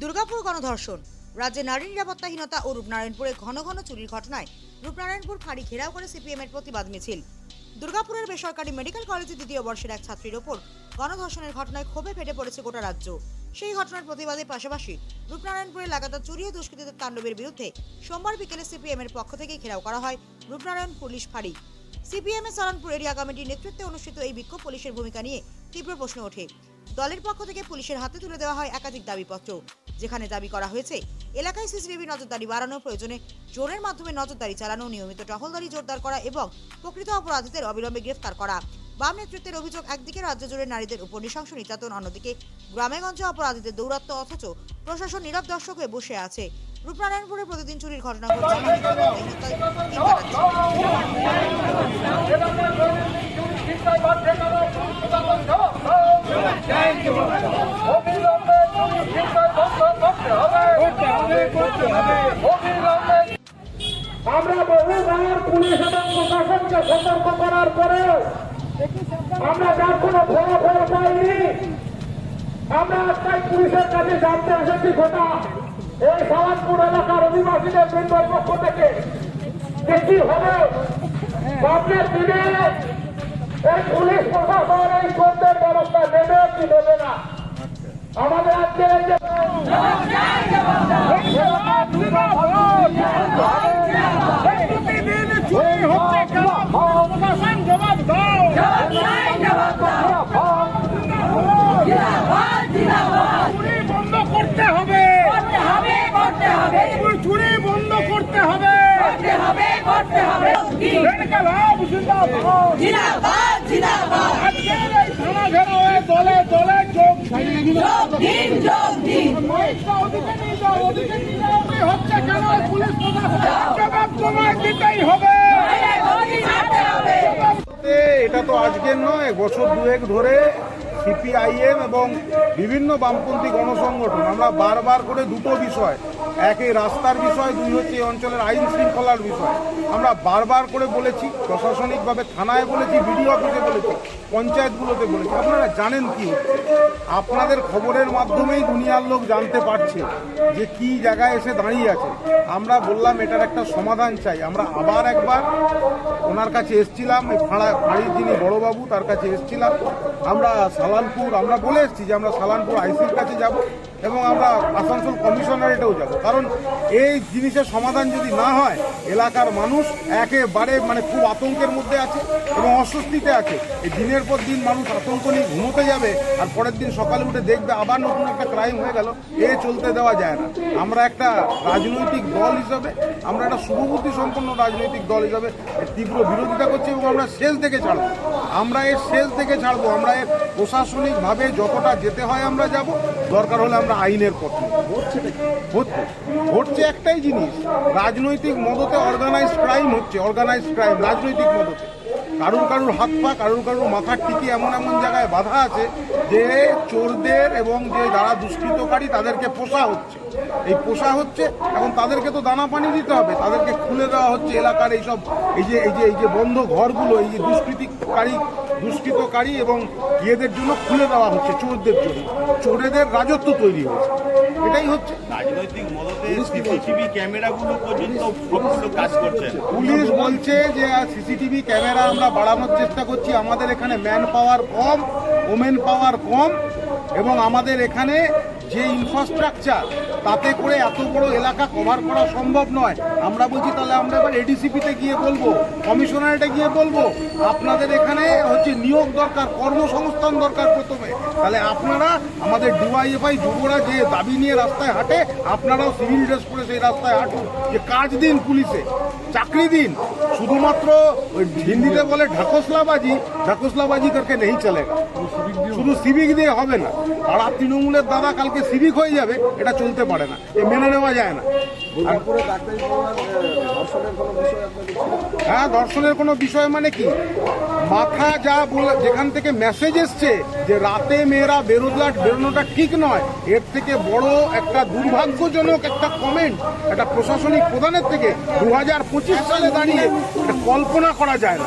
দুর্গাপুর গণধর্ষণ। রাজ্যে নারী নিরাপত্তাহীনতা ও রূপনারায়ণপুরে ঘন ঘন চুরির ঘটনায় রূপনারায়ণপুর ফাঁড়ি ঘেরাও করে সিপিএম এর প্রতিবাদ মিছিল। দুর্গাপুরের বেসরকারি মেডিকেল কলেজে দ্বিতীয় বর্ষের এক ছাত্রীর ওপর গণধর্ষণের ঘটনায় ক্ষোভে ফেটে পড়েছে গোটা রাজ্য। সেই ঘটনার প্রতিবাদের পাশাপাশি রূপনারায়ণপুরে লাগাতার চুরি ও দুষ্কৃতীদের তাণ্ডবের বিরুদ্ধে সোমবার বিকেলে সিপিএম এর পক্ষ থেকে ঘেরাও করা হয় রূপনারায়ণ পুলিশ ফাঁড়ি। সিপিএম এর সালানপুর এরিয়া কমিটির নেতৃত্বে অনুষ্ঠিত এই বিক্ষোভ পুলিশের ভূমিকা নিয়ে তীব্র প্রশ্ন ওঠে। দলের পক্ষ থেকে পুলিশের হাতে তুলে দেওয়া হয় একাধিক দাবিপত্র। যেখানে দাবি করা হয়েছে, এলাকায় সিসিটিভি নজরদারি বাড়ানোর প্রয়োজনে ড্রোনের মাধ্যমে নজরদারি চালানো, নিয়মিত টহলদারি জোরদার করা এবং প্রকৃত অপরাধীদের অবিলম্বে গ্রেফতার করা। বাম নেতৃত্বের অভিযোগ একদিকে রাজ্য জুড়ে নারীদের উপর নৃশংস নির্যাতন, অন্যদিকে গ্রামেগঞ্জে অপরাধীদের দৌরাত্ম অথচ প্রশাসন নীরব দর্শক হয়ে বসে আছে। রূপনারায়ণপুরে প্রতিদিন চুরির ঘটনা ঘটছে দিন কাটাচ্ছে। আমরা বহুবার পুলিশ এবং প্রশাসনকে সতর্ক করার পরেও আমরা যার কোনো ফলাফল পাইনি আমরা আজকাল পুলিশের কাছে জানতে এসেছি ঘটা এই সালাদপুর এলাকার অধিবাসীদের বৃন্দর পক্ষ থেকে কি হবে সামনের দিনে এই পুলিশ প্রশাসন এই চোরদের ব্যবস্থা নেবে কি নেবে না আমাদের আজকে এই যে প্রতিদিন চুরি হচ্ছে কেন প্রশাসন জবাব দাও চুরি বন্ধ করতে হবে চুরি বন্ধ করতে হবে মেডিকেল হাব জিন্দাবাদ আজকের এই থানা ঘেরাওয়ে দলে দলে যোগ মাইকটা ওদিকে নিয়ে যাও ওদিকে নিয়ে যাও হচ্ছে কেন পুলিশ প্রশাসন জবাব তোমায় দিতেই হবে এটা তো আজকের নয় বছর দুয়েক ধরে সিপিআইএম এবং বিভিন্ন বামপন্থী গণসংগঠন, আমরা বারবার করে দুটো বিষয়, এক এই রাস্তার বিষয়, দুই হচ্ছে এই অঞ্চলের আইন শৃঙ্খলার বিষয়, আমরা বারবার করে বলেছি, প্রশাসনিকভাবে থানায় বলেছি, বিডিও অফিসে বলেছি, পঞ্চায়েতগুলোতে বলেছি। আপনারা জানেন কি আপনাদের খবরের মাধ্যমেই দুনিয়ার লোক জানতে পারছে যে কি জায়গায় এসে দাঁড়িয়ে আছে। আমরা বললাম, এটার একটা সমাধান চাই। আমরা আবার একবার ওনার কাছে এসছিলাম ফাঁড়া ফাঁড়ির যিনি বড়বাবু, তার কাছে এসছিলাম। আমরা সালানপুর, আমরা বলে এসেছি যে আমরা সালানপুর আইসির কাছে যাব এবং আমরা আসানসোল কমিশনারেটেও যাব। কারণ এই জিনিসের সমাধান যদি না হয়, এলাকার মানুষ একেবারে মানে খুব আতঙ্কের মধ্যে আছে এবং অস্বস্তিতে আছে। এই দিনের পর দিন মানুষ আতঙ্ক নিয়ে ঘুমোতে যাবে আর পরের দিন সকালে উঠে দেখবে আবার নতুন একটা ক্রাইম হয়ে গেল। এ চলতে দেওয়া যায় না। আমরা একটা রাজনৈতিক দল হিসাবে আমরা একটা শুভবুদ্ধি সম্পন্ন রাজনৈতিক দল হিসাবে তীব্র বিরোধিতা করছি এবং আমরা শেষ থেকে ছাড়বো। আমরা এর শেষ থেকে ছাড়বো। আমরা এর প্রশাসনিকভাবে যতটা যেতে হয় আমরা যাব। দরকার হলে আমরা আইনের পথে হচ্ছে হচ্ছে। একটাই জিনিস। রাজনৈতিক মদতে অর্গানাইজ ক্রাইম হচ্ছে। অর্গানাইজ ক্রাইম রাজনৈতিক মদতে। কারুর কারুর হাত পা, কারুর কারুর মাথার টিকি এমন এমন জায়গায় বাধা আছে যে চোরদের এবং যে যারা দুষ্কৃতকারী তাদেরকে পোষা হচ্ছে। এই পোষা হচ্ছে এখন তাদেরকে তো দানা পানি দিতে হবে, তাদেরকে খুলে দেওয়া হচ্ছে এলাকার এইসব, এই যে এই যে এই যে বন্ধ ঘরগুলো, এই যে দুষ্কৃতিকারী, দুষ্কৃতকারী এবং ইয়েদের জন্য খুলে দেওয়া হচ্ছে চোরদের জন্য। চোরেদের রাজত্ব তৈরি হয়েছে। এটাই হচ্ছে। রাজনৈতিক মদতে সিসিটিভি ক্যামেরাগুলো পর্যন্ত সবগুলো কাজ করছে। পুলিশ বলছে যে সিসিটিভি ক্যামেরা আমরা বাড়ানোর চেষ্টা করছি। আমাদের এখানে ম্যান পাওয়ার কম ওমেন পাওয়ার কম এবং আমাদের এখানে যে ইনফ্রাস্ট্রাকচার তাতে করে এত বড় এলাকা কভার করা সম্ভব নয়। আমরা বলছি, তাহলে আমরা এবার এডিসিপিতে গিয়ে বলব কমিশনারেটে গিয়ে বলব, আপনাদের এখানে হচ্ছে নিয়োগ দরকার, কর্মসংস্থান দরকার প্রথমে। তাহলে আপনারা আমাদের ডিওয়াইএফআই যুবরা যে দাবি নিয়ে রাস্তায় হাঁটে, আপনারাও সিভিল ড্রেস পরে সেই রাস্তায় হাঁটুন। যে কাজ দিন পুলিশে, চাকরি দিন। শুধুমাত্র হিন্দিতে বলে ঢাকসলাবাজি ঢাকসলাবাজি করকে নেই চলেগা শুধু সিভিক দিয়ে হবে না। আর তৃণমূলের দাদা কালকে সিভিক হয়ে যাবে এটা চলতে পারে না এ মেনে নেওয়া যায় না। হ্যাঁ দর্শনের কোনো বিষয় মানে কি? মাথা যা বলে যেখান থেকে মেসেজ এসছে যে রাতে মেয়েরা বেরোলা বেরোনোটা ঠিক নয় এর থেকে বড় একটা দুর্ভাগ্যজনক একটা কমেন্ট একটা প্রশাসনিক প্রধানের থেকে দু হাজার পঁচিশ সালে দাঁড়িয়ে এটা কল্পনা করা যায় না।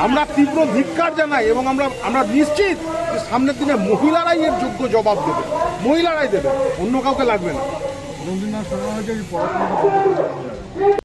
আমরা তীব্র ধিক্কার জানাই এবং আমরা আমরা নিশ্চিত যে সামনের দিনে মহিলারাই এর যোগ্য জবাব দেবে। মহিলারাই দেবে অন্য কাউকে লাগবে না।